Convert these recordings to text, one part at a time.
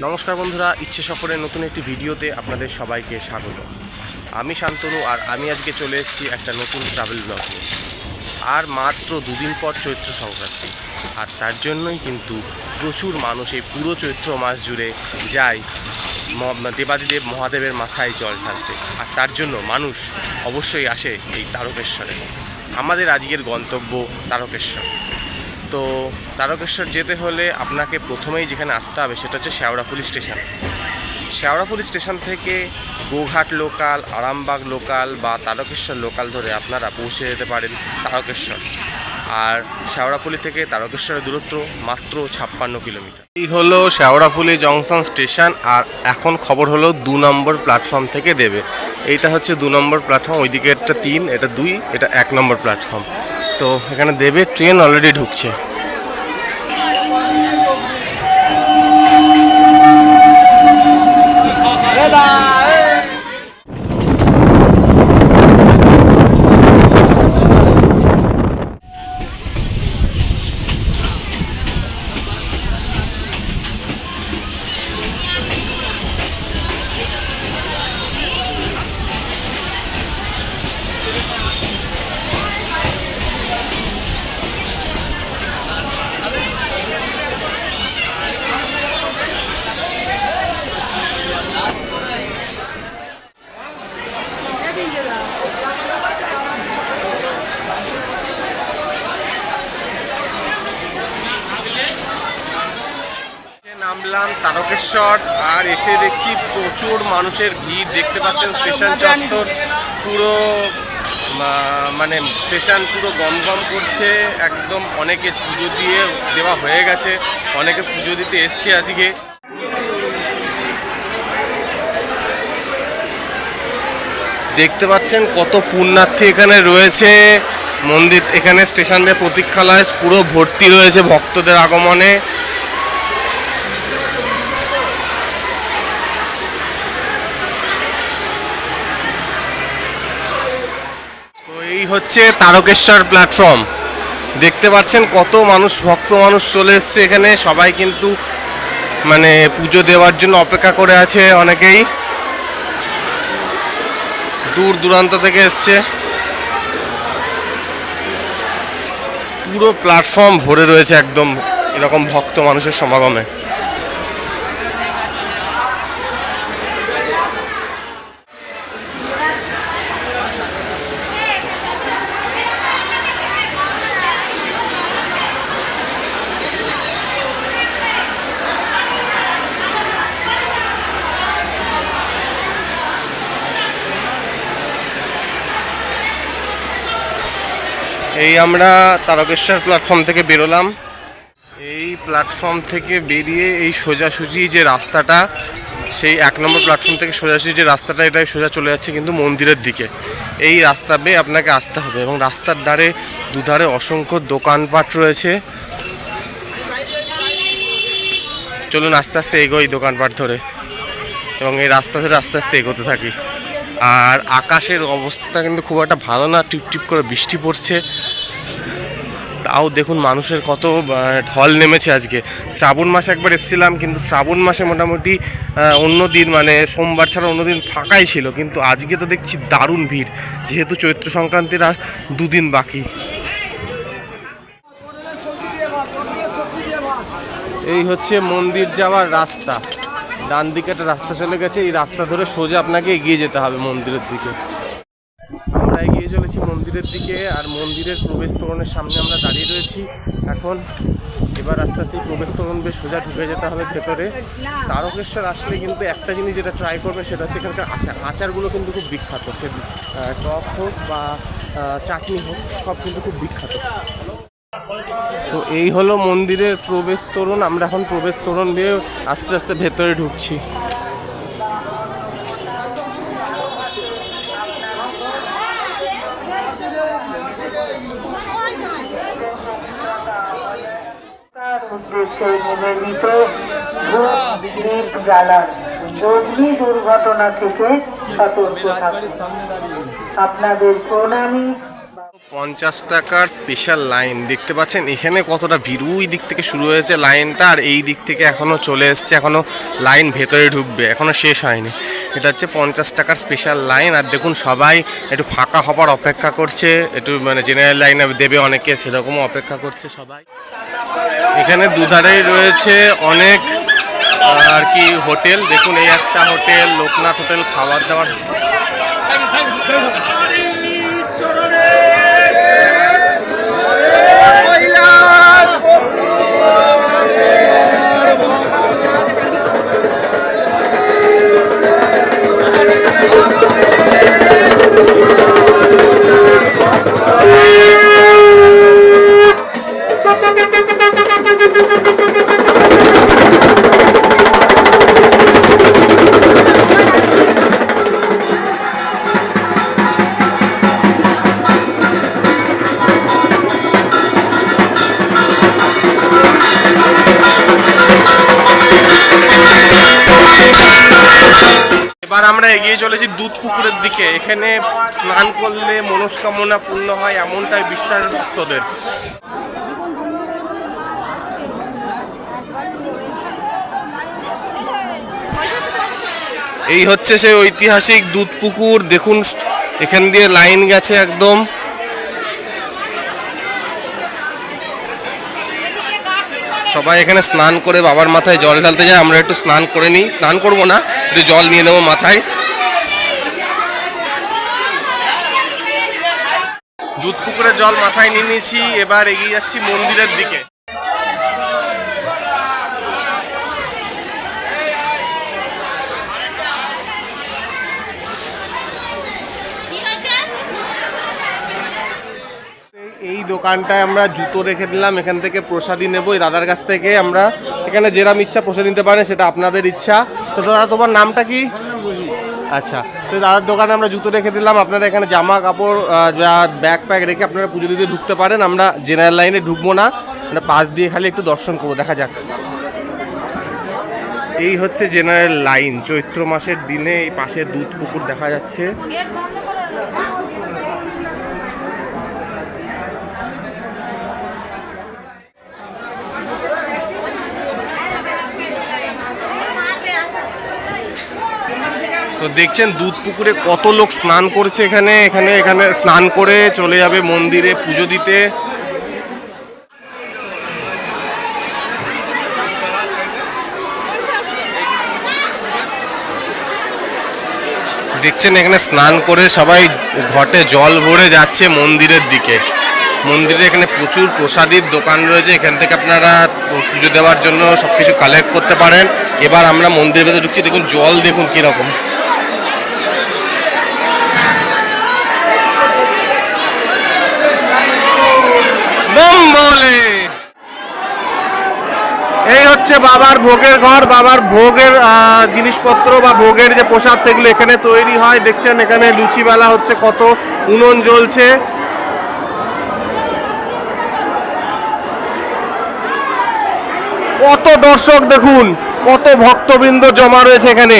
নমস্কার বন্ধুরা, ইচ্ছে সফরের নতুন একটি ভিডিওতে আপনাদের সবাইকে স্বাগত। আমি শান্তনু আর আমি আজকে চলে এসেছি একটা নতুন ট্রাভেল ব্লগ আর মাত্র দুদিন পর চৈত্র সংক্রান্তি। আর তার জন্যই কিন্তু প্রচুর মানুষ এই পুরো চৈত্র মাস জুড়ে যায় ম- দেবাদিদেব মহাদেবের মাথায় জল ঢালতে। আর তার জন্য মানুষ অবশ্যই আসে এই তারকেশ্বরে। আমাদের আজকের গন্তব্য তারকেশ্বর। তো তারকেশ্বর যেতে হলে আপনাকে প্রথমেই যেখানে আসতে হবে সেটা হচ্ছে শেওড়াফুলি স্টেশন। শেওড়াফুলি স্টেশন থেকে গোঘাট লোকাল, আরামবাগ লোকাল বা তারকেশ্বর লোকাল ধরে আপনারা পৌঁছে যেতে পারেন তারকেশ্বর আর শেওড়াফুলি থেকে তারকেশ্বরের দূরত্ব মাত্র ছাপ্পান্ন কিলোমিটার। এই হলো শেওড়াফুলি জংশন স্টেশন আর এখন খবর হলো দু নম্বর প্ল্যাটফর্ম থেকে দেবে। এইটা হচ্ছে দু নম্বর প্ল্যাটফর্ম, ওইদিকে একটা তিন, এটা দুই, এটা এক নম্বর প্ল্যাটফর্ম। তো এখানে দেবে ট্রেন অলরেডি ঢুকছে। তারকেশ্বর, আর এসে দেখছি প্রচুর মানুষের ভিড়। দেখতে পাচ্ছেন স্টেশন চত্বর পুরো মানে স্টেশন পুরো গম গম করছে। একদম অনেকে পুজো দিয়ে দেওয়া হয়ে গেছে। অনেকে পুজো দিতে এসছে আজকে। দেখতে পাচ্ছেন কত পুণ্যার্থী এখানে রয়েছে। মন্দির, এখানে স্টেশন দিয়ে প্রতীক্ষালয়, পুরো ভর্তি রয়েছে ভক্তদের আগমনে। হচ্ছে তারকেশ্বর প্ল্যাটফর্ম দেখতে পাচ্ছেন কত মানুষ, ভক্ত মানুষ চলে এসছে এখানে। সবাই কিন্তু মানে পুজো দেওয়ার জন্য অপেক্ষা করে আছে অনেকেই। দূর দূরান্ত থেকে এসছে। পুরো প্ল্যাটফর্ম ভরে রয়েছে একদম এরকম ভক্ত মানুষের সমাগমে। এই আমরা তারকেশ্বর প্ল্যাটফর্ম থেকে বেরোলাম। এই প্ল্যাটফর্ম থেকে বেরিয়ে এই সোজাসুজি যে রাস্তাটা, সেই এক নম্বর প্ল্যাটফর্ম থেকে সোজাসুজি যে রাস্তাটা, এটাই সোজা চলে যাচ্ছে কিন্তু মন্দিরের দিকে। এই রাস্তা বেয়ে আপনাকে আসতে হবে এবং রাস্তার ধারে দুধারে অসংখ্য দোকানপাট রয়েছে। চলুন আস্তে আস্তে এগোই দোকানপাট ধরে এবং এই রাস্তা ধরে আস্তে আস্তে এগোতে থাকি। আর আকাশের অবস্থা কিন্তু খুব একটা ভালো না টিপ টিপ করে বৃষ্টি পড়ছে। তাও দেখুন মানুষের কত ঢল নেমেছে আজকে। শ্রাবণ মাসে একবার এসেছিলাম, কিন্তু শ্রাবণ মাসে মোটামুটি অন্য দিন মানে সোমবার ছাড়া অন্য দিন ফাঁকাই ছিল, কিন্তু আজকে তো দেখছি দারুণ ভিড়, যেহেতু চৈত্র সংক্রান্তির আর দুদিন বাকি। এই হচ্ছে মন্দির যাওয়ার রাস্তা। ডান দিকে একটা রাস্তা চলে গেছে, এই রাস্তা ধরে সোজা আপনাকে এগিয়ে যেতে হবে মন্দিরের দিকে। মন্দিরের দিকে আর মন্দিরের প্রবেশ তোরণের সামনে আমরা দাঁড়িয়ে রয়েছি। এখন এবার আস্তে আস্তে প্রবেশ তোরণ বেশ সোজা ঢুকে যেতে হবে ভেতরে। তারকেশ্বর আসলে কিন্তু একটা জিনিস যেটা ট্রাই করবে সেটা হচ্ছে এখানকার আচার। আচারগুলো কিন্তু খুব বিখ্যাত। সে টক হোক বা চাটনি হোক, সব কিন্তু খুব বিখ্যাত। তো এই হলো মন্দিরের প্রবেশ তোরণ আমরা এখন প্রবেশ তোরণ দিয়ে আস্তে আস্তে ভেতরে ঢুকছি। পঞ্চাশ টাকার স্পেশাল লাইন দেখতে পাচ্ছেন? এখানে কতটা ভিড়? ওই দিক থেকে শুরু হয়েছে লাইনটা আর এই দিক থেকে এখনও চলে এসছে। এখনও লাইন ভেতরে ঢুকবে। এখনও শেষ হয়নি। এটা হচ্ছে পঞ্চাশ টাকার স্পেশাল লাইন আর দেখুন, সবাই একটু ফাঁকা হবার অপেক্ষা করছে। একটু মানে জেনারেল লাইনে দেবে অনেকে, সেরকমও অপেক্ষা করছে সবাই। এখানে দুধারেই রয়েছে অনেক আর কি হোটেল। দেখুন, এই একটা হোটেল, লোকনাথ হোটেল, খাবার দাবার। এবার আমরা এগিয়ে চলেছি দুধ পুকুরের দিকে। এখানে স্নান করলে মনস্কামনা পূর্ণ হয়, এমনটাই বিশ্বাস ভক্তদের। এই হচ্ছে সেই ঐতিহাসিক দুধ পুকুর দেখুন, এখান দিয়ে লাইন গেছে একদম। সবাই এখানে স্নান করে বাবার মাথায় জল ঢালতে যায়, আমরা একটু স্নান করে নিই। স্নান করব না, একটু জল নিয়ে নেব মাথায়। দুধ পুকুরের জল মাথায় নিয়ে নিয়েছি, এবার এগিয়ে যাচ্ছি মন্দিরের দিকে এই দোকানটায় আমরা জুতো রেখে দিলাম এখান থেকে প্রসাদি নেব এই দাদার কাছ থেকে আমরা। এখানে যেরাম ইচ্ছা প্রসাদ নিতে পারেন সেটা আপনাদের ইচ্ছা। তো দাদা তোমার নামটা কি? আচ্ছা তো দাদার দোকানে আমরা জুতো রেখে দিলাম। আপনারা এখানে জামা কাপড় যা ব্যাগ ফ্যাগ রেখে আপনারা পুজো দিতে ঢুকতে পারেন। আমরা জেনারেল লাইনে ঢুকবো না। মানে পাশ দিয়ে খালি একটু দর্শন করব দেখা যাক। এই হচ্ছে জেনারেল লাইন চৈত্র মাসের দিনে এই পাশে দুধ পুকুর দেখা যাচ্ছে। তো দেখছেন দুধ পুকুরে কত লোক স্নান করছে এখানে এখানে এখানে স্নান করে চলে যাবে মন্দিরে পুজো দিতে। দেখছেন এখানে স্নান করে সবাই ঘটে জল ভরে যাচ্ছে মন্দিরের দিকে। মন্দিরে এখানে প্রচুর প্রসাদির দোকান রয়েছে, এখান থেকে আপনারা পুজো দেওয়ার জন্য সব কিছু কালেক্ট করতে পারেন। এবার আমরা মন্দিরের ভেতরে ঢুকছি, দেখুন জল দেখুন কীরকম। হচ্ছে বাবার ভোগের ঘর, বাবার ভোগের জিনিসপত্র বা ভোগের যে প্রসাদ সেগুলো এখানে তৈরি হয়। দেখছেন এখানে লুচিবেলা হচ্ছে কত উনুন জ্বলছে। কত দর্শক দেখুন, কত ভক্তবৃন্দ জমা রয়েছে এখানে।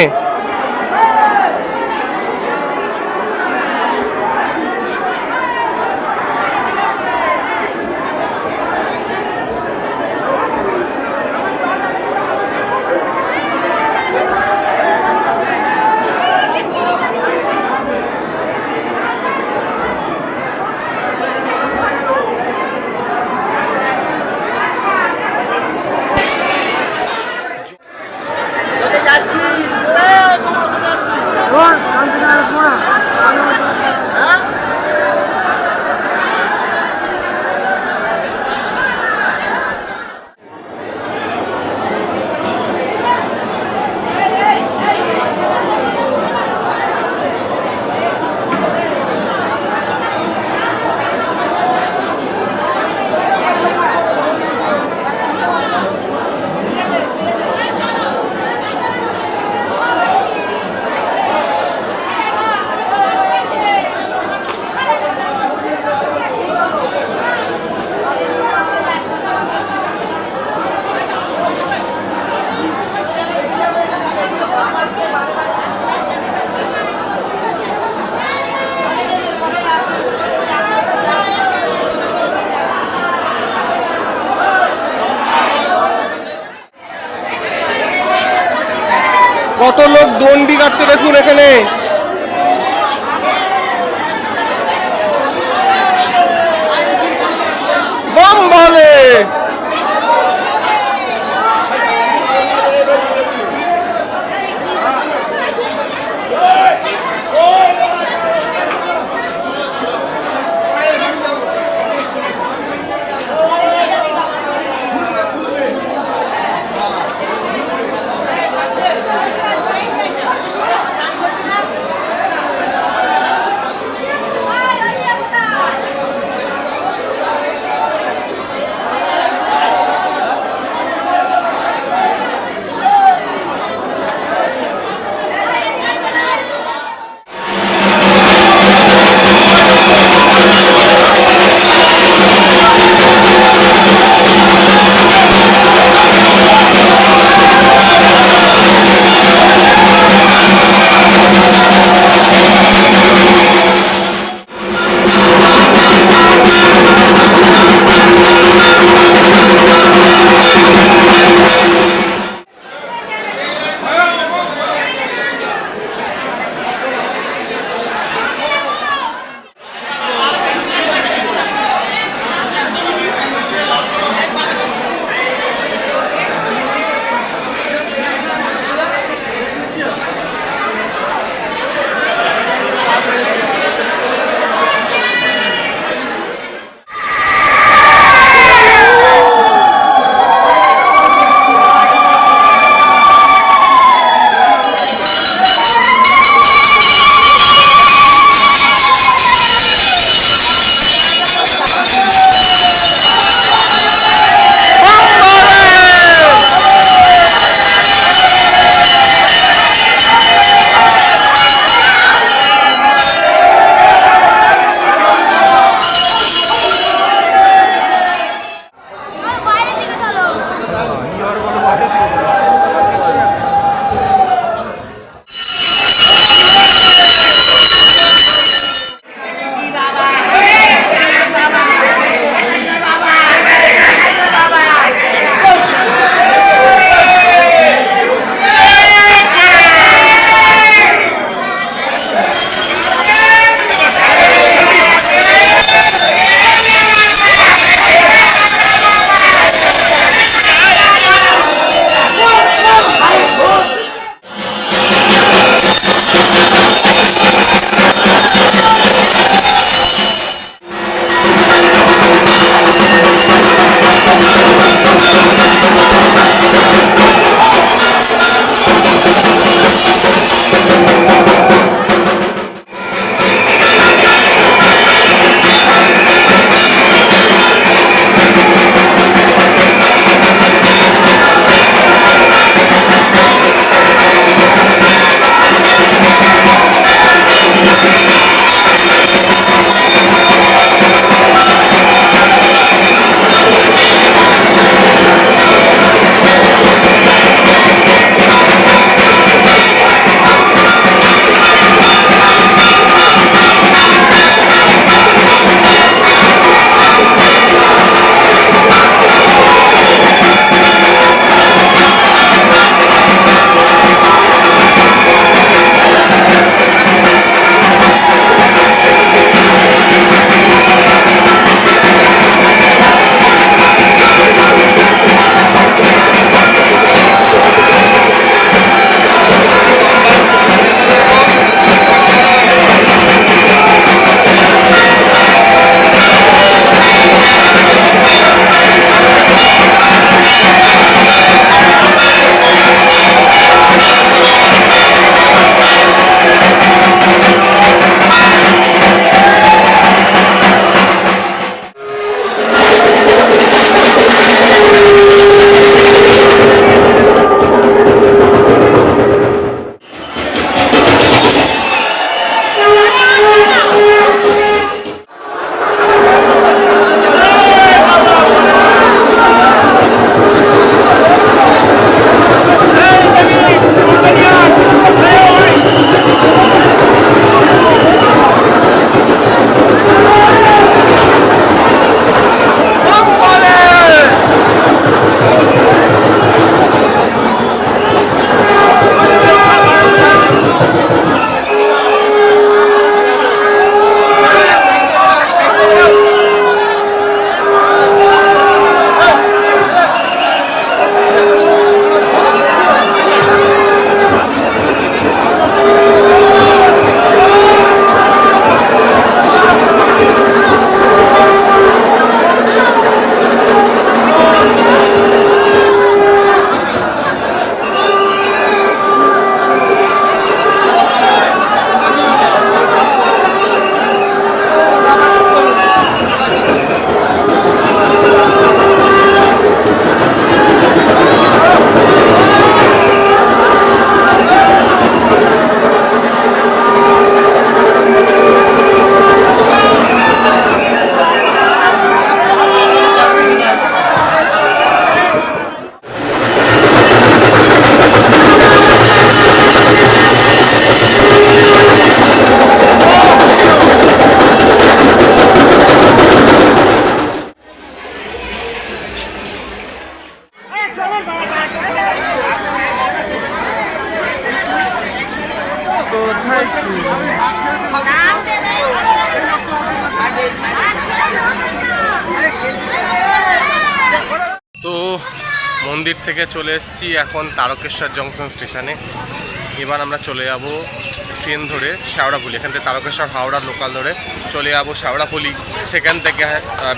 কত লোক দণ্ডি কাটছে দেখুন এখানে। তো মন্দির থেকে চলে এসেছি এখন তারকেশ্বর জংশন স্টেশনে। এবার আমরা চলে যাব ট্রেন ধরে শেওড়াফুলি এখান থেকে তারকেশ্বর, হাওড়া লোকাল ধরে চলে যাব শেওড়াফুলি সেখান থেকে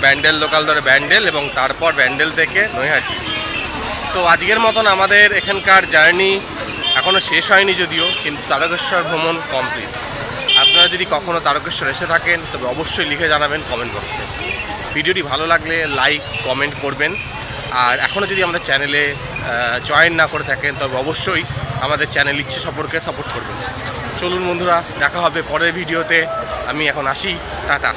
ব্যান্ডেল লোকাল ধরে ব্যান্ডেল এবং তারপর ব্যান্ডেল থেকে নৈহাটি। তো আজকের মতন আমাদের এখানকার জার্নি এখনও শেষ হয়নি যদিও, কিন্তু তারকেশ্বর ভ্রমণ কমপ্লিট। আপনারা যদি কখনও তারকেশ্বর এসে থাকেন, তবে অবশ্যই লিখে জানাবেন কমেন্ট বক্সে। ভিডিওটি ভালো লাগলে লাইক, কমেন্ট করবেন। আর এখনও যদি আমাদের চ্যানেলে জয়েন না করে থাকেন, তবে অবশ্যই আমাদের চ্যানেল ইচ্ছে সম্পর্কে সাপোর্ট করবেন। চলুন বন্ধুরা, দেখা হবে পরের ভিডিওতে আমি এখন আসি। টাটা।